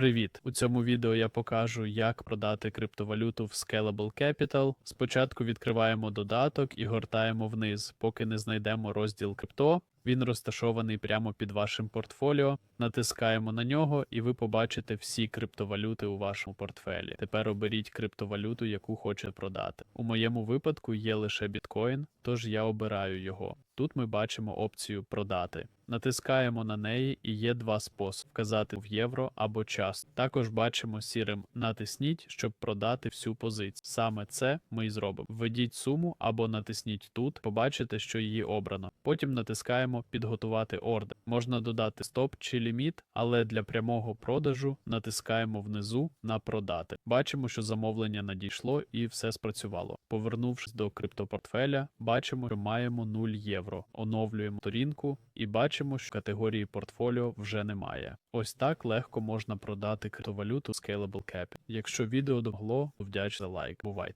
Привіт! У цьому відео я покажу, як продати криптовалюту в Scalable Capital. Спочатку відкриваємо додаток і гортаємо вниз, поки не знайдемо розділ крипто. Він розташований прямо під вашим портфоліо. Натискаємо на нього, і ви побачите всі криптовалюти у вашому портфелі. Тепер оберіть криптовалюту, яку хочете продати. У моєму випадку є лише біткоін, тож я обираю його. Тут ми бачимо опцію продати. Натискаємо на неї і є два способи: вказати в євро або час. Також бачимо сірим натисніть, щоб продати всю позицію. Саме це ми і зробимо. Введіть суму або натисніть тут, побачите, що її обрано. Потім натискаємо підготувати ордер. Можна додати стоп чи ліміт, але для прямого продажу натискаємо внизу на продати. Бачимо, що замовлення надійшло і все спрацювало. Повернувшись до криптопортфеля, бачимо, що маємо 0 євро. Оновлюємо сторінку і бачимо, що категорії портфоліо вже немає. Ось так легко можна продати криптовалюту Scalable Cap. Якщо відео допомогло, вдячний за лайк. Бувайте!